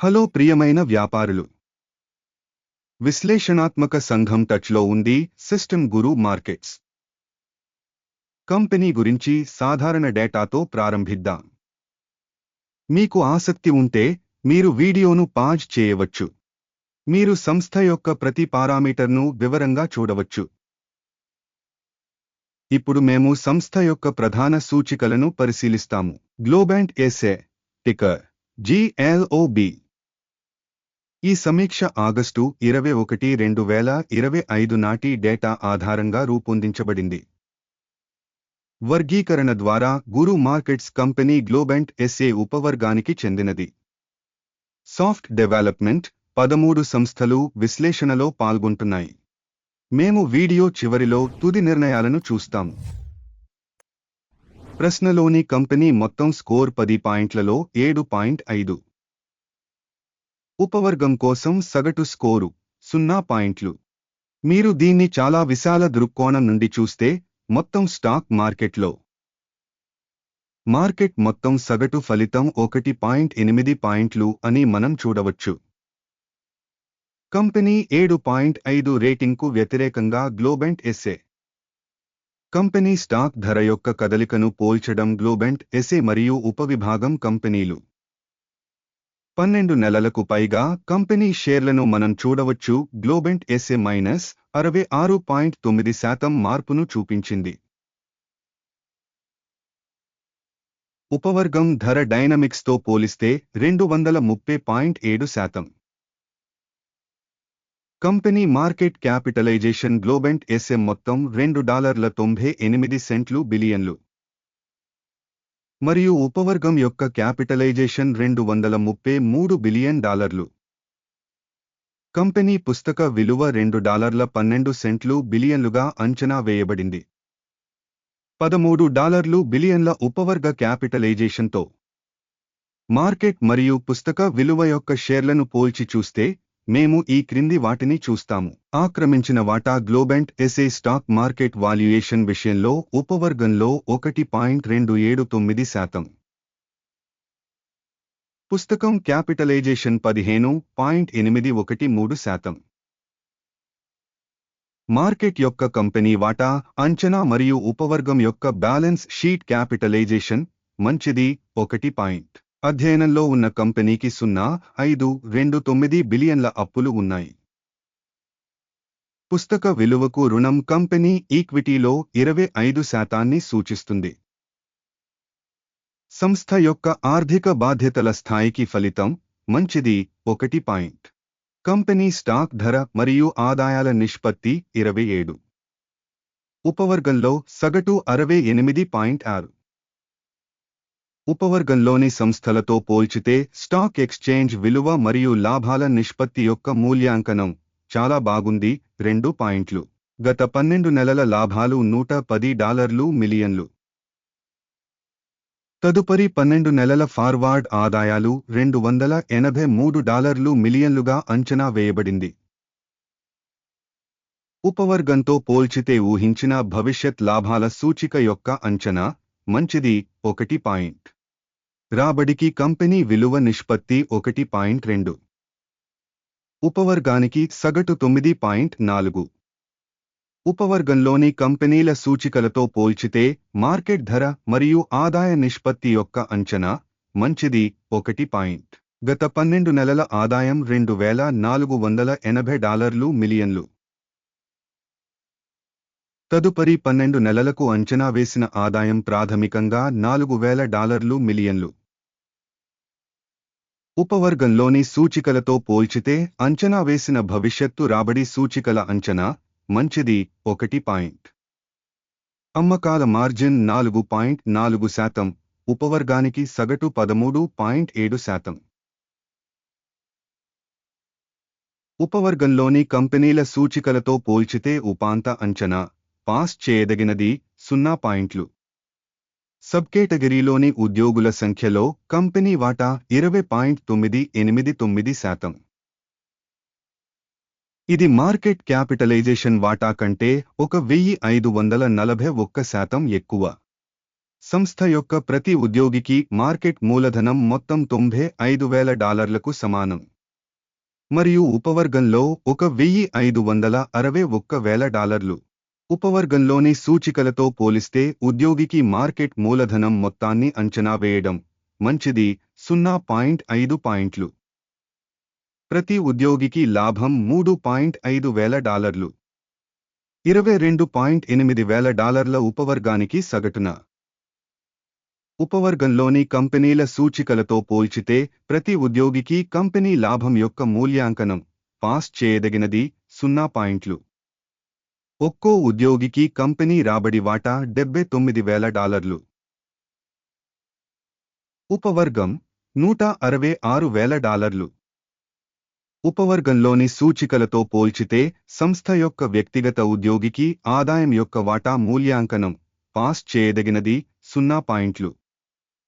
Hello ప్రియమైన వ్యాపారులు. విశ్లేషణాత్మక సంఘం టచ్లో ఉంది సిస్టమ్ గురు మార్కెట్స్. కంపెనీ గురించి సాధారణ డేటాతో ప్రారంభిద్దాం. మీకు ఆసక్తి ఉంటే మీరు వీడియోను పాజ్ చేయవచ్చు. మీరు సంస్థ యొక్క ప్రతి పారామీటర్ను వివరంగా చూడవచ్చు. ఇప్పుడు మేము సంస్థ యొక్క ప్రధాన సూచికలను పరిశీలిస్తాము. గ్లోబాంట్ ఎస్ఏ టికర్ జిఎల్ఓబి ఈ సమీక్ష ఆగస్టు ఇరవై ఒకటి రెండు వేల ఇరవై ఐదు నాటి డేటా ఆధారంగా రూపొందించబడింది. వర్గీకరణ ద్వారా గురు మార్కెట్స్ కంపెనీ గ్లోబెంట్ ఎస్ఏ ఉపవర్గానికి చెందినది. సాఫ్ట్ డెవలప్మెంట్ పదమూడు సంస్థలు విశ్లేషణలో పాల్గొంటున్నాయి. మేము వీడియో చివరిలో తుది నిర్ణయాలను చూస్తాము. ప్రశ్నలోని కంపెనీ మొత్తం స్కోర్ పది పాయింట్లలో ఏడు పాయింట్ ఐదు. ఉపవర్గం కోసం సగటు స్కోరు సున్నా పాయింట్లు. మీరు దీన్ని చాలా విశాల దృక్కోణం నుండి చూస్తే మొత్తం స్టాక్ మార్కెట్లో. మార్కెట్ మొత్తం సగటు ఫలితం ఒకటి పాయింట్ ఎనిమిది పాయింట్లు అని మనం చూడవచ్చు. కంపెనీ ఏడు పాయింట్ ఐదు రేటింగ్కు వ్యతిరేకంగా గ్లోబెంట్ ఎస్ఏ. కంపెనీ స్టాక్ ధర యొక్క కదలికను పోల్చడం గ్లోబెంట్ ఎస్ఏ మరియు ఉపవిభాగం కంపెనీలు. పన్నెండు నెలలకు పైగా కంపెనీ షేర్లను మనం చూడవచ్చు. గ్లోబెంట్ ఎస్ఏ మైనస్ అరవై ఆరు పాయింట్ తొమ్మిది శాతం మార్పును చూపించింది. ఉపవర్గం ధర డైనమిక్స్తో పోలిస్తే రెండు వందల ముప్పై పాయింట్ ఏడు శాతం. Company market capitalisation Globant S మొత్తం రెండు డాలర్ల తొంభై ఎనిమిది సెంట్లు బిలియన్లు. మరియు ఉపవర్గం యొక్క క్యాపిటలైజేషన్ రెండు వందల ముప్పై మూడు బిలియన్ డాలర్లు. కంపెనీ పుస్తక విలువ రెండు డాలర్ల పన్నెండు సెంట్లు బిలియన్లుగా అంచనా వేయబడింది. పదమూడు డాలర్లు బిలియన్ల ఉపవర్గ క్యాపిటలైజేషన్తో. మార్కెట్ మరియు పుస్తక విలువ యొక్క షేర్లను పోల్చి చూస్తే మేము ఈ క్రింది వాటిని చూస్తాము. ఆక్రమించిన వాటా Globant SA stock market valuation విషయంలో ఉపవర్గంలో ఒకటి పాయింట్ రెండు ఏడు తొమ్మిది శాతం. పుస్తకం క్యాపిటలైజేషన్ పదిహేను పాయింట్ ఎనిమిది ఒకటి మూడు శాతం. మార్కెట్ యొక్క కంపెనీ వాటా అంచనా మరియు ఉపవర్గం యొక్క బ్యాలెన్స్ షీట్ క్యాపిటలైజేషన్ మంచిది ఒకటి పాయింట్ అధ్యయనంలో ఉన్న కంపెనీకి సున్నా ఐదు రెండు తొమ్మిది బిలియన్ల అప్పులు ఉన్నాయి. పుస్తక విలువకు రుణం కంపెనీ ఈక్విటీలో ఇరవై ఐదు శాతాన్ని సూచిస్తుంది. సంస్థ యొక్క ఆర్థిక బాధ్యతల స్థాయికి ఫలితం మంచిది ఒకటి పాయింట్. కంపెనీ స్టాక్ ధర మరియు ఆదాయాల నిష్పత్తి ఇరవై ఏడు. ఉపవర్గంలో సగటు అరవై ఎనిమిది పాయింట్ ఆరు. ఉపవర్గంలోని సంస్థలతో పోల్చితే స్టాక్ ఎక్స్చేంజ్ విలువ మరియు లాభాల నిష్పత్తి యొక్క మూల్యాంకనం చాలా బాగుంది. రెండు పాయింట్లు. గత పన్నెండు నెలల లాభాలు నూట పది డాలర్లు మిలియన్లు. తదుపరి పన్నెండు నెలల ఫార్వార్డ్ ఆదాయాలు రెండు వందల ఎనభై మూడు డాలర్లు మిలియన్లుగా అంచనా వేయబడింది. ఉపవర్గంతో పోల్చితే ఊహించిన భవిష్యత్ లాభాల సూచిక యొక్క అంచనా మంచిది. ఒకటి పాయింట్. రాబడికి కంపెనీ విలువ నిష్పత్తి ఒకటి పాయింట్ రెండు. ఉపవర్గానికి సగటు తొమ్మిది పాయింట్ నాలుగు. ఉపవర్గంలోని కంపెనీల సూచికలతో పోల్చితే మార్కెట్ ధర మరియు ఆదాయ నిష్పత్తి యొక్క అంచనా మంచిది ఒకటి పాయింట్. గత పన్నెండు నెలల ఆదాయం రెండు వేల నాలుగు వందల ఎనభై డాలర్లు మిలియన్లు. తదుపరి పన్నెండు నెలలకు అంచనా వేసిన ఆదాయం ప్రాథమికంగా నాలుగు వేల డాలర్లు మిలియన్లు. ఉపవర్గంలోని సూచికలతో పోల్చితే అంచనా వేసిన భవిష్యత్తు రాబడి సూచికల అంచనా మంచిది ఒకటి పాయింట్. అమ్మకాల మార్జిన్ నాలుగు పాయింట్ నాలుగు శాతం ఉపవర్గానికి సగటు పదమూడు పాయింట్ ఏడు శాతం. ఉపవర్గంలోని కంపెనీల సూచికలతో పోల్చితే ఉపాంత అంచనా పాస్ చేయదగినది సున్నా పాయింట్లు. సబ్ కేటగిరీలోని ఉద్యోగుల సంఖ్యలో కంపెనీ వాటా ఇరవై పాయింట్ తొమ్మిది ఎనిమిది తొమ్మిది శాతం. ఇది మార్కెట్ క్యాపిటలైజేషన్ వాటా కంటే ఒక వెయ్యి ఐదు వందల నలభై ఒక్క శాతం ఎక్కువ. సంస్థ యొక్క ప్రతి ఉద్యోగికి మార్కెట్ మూలధనం మొత్తం తొంభై ఐదు వేల డాలర్లకు సమానం. మరియు ఉపవర్గంలో ఒక వెయ్యి ఐదు వందల అరవై ఒక్క వేల డాలర్లు. ఉపవర్గంలోని సూచికలతో పోలిస్తే ఉద్యోగికి మార్కెట్ మూలధనం మొత్తాన్ని అంచనా వేయడం మంచిది సున్నా పాయింట్ ఐదు పాయింట్లు. ప్రతి ఉద్యోగికి లాభం మూడు పాయింట్ ఐదు వేల డాలర్లు. ఇరవై రెండు పాయింట్ ఎనిమిది వేల డాలర్ల ఉపవర్గానికి సగటున. ఉపవర్గంలోని కంపెనీల సూచికలతో పోల్చితే ప్రతి ఉద్యోగికి కంపెనీ లాభం యొక్క మూల్యాంకనం పాస్ చేయదగినది సున్నా పాయింట్లు. ఒక్కో ఉద్యోగికి కంపెనీ రాబడి వాటా డెబ్బై తొమ్మిది వేల డాలర్లు. ఉపవర్గం నూట అరవై ఆరు వేల డాలర్లు. ఉపవర్గంలోని సూచికలతో పోల్చితే సంస్థ యొక్క వ్యక్తిగత ఉద్యోగికి ఆదాయం యొక్క వాటా మూల్యాంకనం పాస్ చేయదగినది సున్నా పాయింట్లు.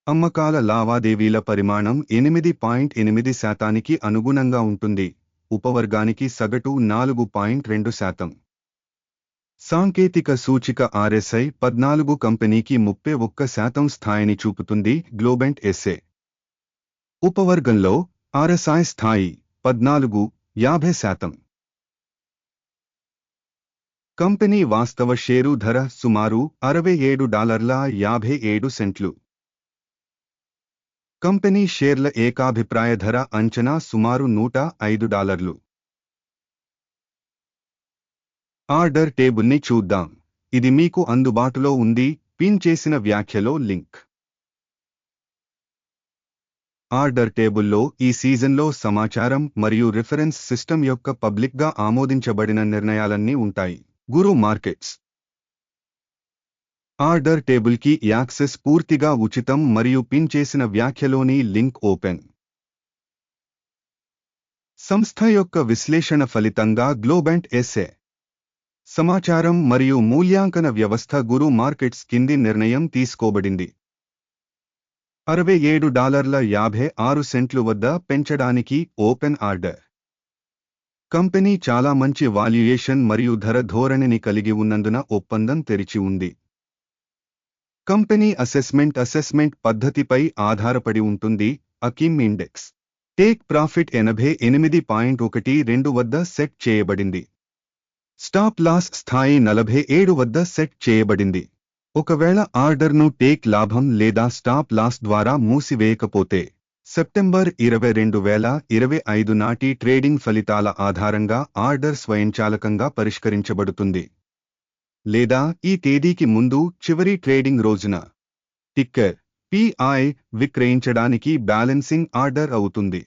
అమ్మకాల లావాదేవీల పరిమాణం ఎనిమిది పాయింట్ ఎనిమిది శాతానికి అనుగుణంగా ఉంటుంది. ఉపవర్గానికి సగటు నాలుగు పాయింట్ రెండు శాతం. సాంకేతిక సూచిక ఆర్ఎస్ఐ పద్నాలుగు కంపెనీకి ముప్పై ఒక్క శాతం స్థాయిని చూపుతుంది గ్లోబెంట్ ఎస్ఏ. ఉపవర్గంలో ఆర్ఎస్ఐ స్థాయి పద్నాలుగు యాభై శాతం. కంపెనీ వాస్తవ షేరు ధర సుమారు అరవై ఏడు డాలర్ల యాభై ఏడు సెంట్లు. కంపెనీ షేర్ల ఏకాభిప్రాయ ధర అంచనా సుమారు నూట ఐదు డాలర్లు. ఆర్డర్ టేబుల్ని చూద్దాం. ఇది మీకు అందుబాటులో ఉంది. పిన్ చేసిన వ్యాఖ్యలో లింక్. ఆర్డర్ టేబుల్లో ఈ సీజన్లో సమాచారం మరియు రిఫరెన్స్ సిస్టమ్ యొక్క పబ్లిక్గా ఆమోదించబడిన నిర్ణయాలన్నీ ఉంటాయి. గురు మార్కెట్స్. ఆర్డర్ టేబుల్కి యాక్సెస్ పూర్తిగా ఉచితం మరియు పిన్ చేసిన వ్యాఖ్యలోని లింక్ ఓపెన్. సంస్థ యొక్క విశ్లేషణ ఫలితంగా గ్లోబెంట్ ఎస్ఏ. సమాచారం మరియు మూల్యాంకన వ్యవస్థ గురు మార్కెట్స్ కింది నిర్ణయం తీసుకోబడింది. అరవై ఏడు డాలర్ల యాభై ఆరు సెంట్లు వద్ద పెంచడానికి ఓపెన్ ఆర్డర్. కంపెనీ చాలా మంచి వాల్యుయేషన్ మరియు ధర ధోరణిని కలిగి ఉన్నందున ఒప్పందం తెరిచి ఉంది. కంపెనీ అసెస్మెంట్ అసెస్మెంట్ పద్ధతిపై ఆధారపడి ఉంటుంది అకిమ్ ఇండెక్స్. టేక్ ప్రాఫిట్ ఎనభై ఎనిమిది పాయింట్ ఒకటి రెండు వద్ద సెట్ చేయబడింది. స్టాప్ లాస్ స్థాయి నలభై ఏడు వద్ద సెట్ చేయబడింది. ఒకవేళ ఆర్డర్ను టేక్ లాభం లేదా స్టాప్ లాస్ ద్వారా మూసివేయకపోతే సెప్టెంబర్ ఇరవై రెండు వేల ఇరవై ఐదు నాటి ట్రేడింగ్ ఫలితాల ఆధారంగా ఆర్డర్ స్వయంచాలకంగా పరిష్కరించబడుతుంది. లేదా ఈ తేదీకి ముందు చివరి ట్రేడింగ్ రోజున టిక్కర్ పిఐ విక్రయించడానికి బ్యాలెన్సింగ్ ఆర్డర్ అవుతుంది.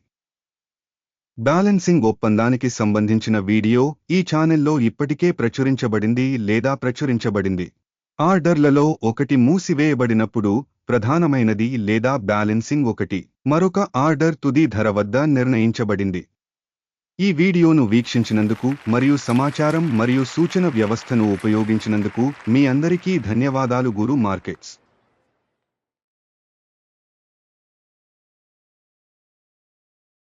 బ్యాలెన్సింగ్ ఒప్పందానికి సంబంధించిన వీడియో ఈ ఛానెల్లో ఇప్పటికే ప్రచురించబడింది లేదా ప్రచురించబడింది. ఆర్డర్లలో ఒకటి మూసివేయబడినప్పుడు ప్రధానమైనది లేదా బ్యాలెన్సింగ్ ఒకటి. మరొక ఆర్డర్ తుది ధర వద్ద నిర్ణయించబడింది. ఈ వీడియోను వీక్షించినందుకు మరియు సమాచారం మరియు సూచన వ్యవస్థను ఉపయోగించినందుకు మీ అందరికీ ధన్యవాదాలు గురు మార్కెట్స్.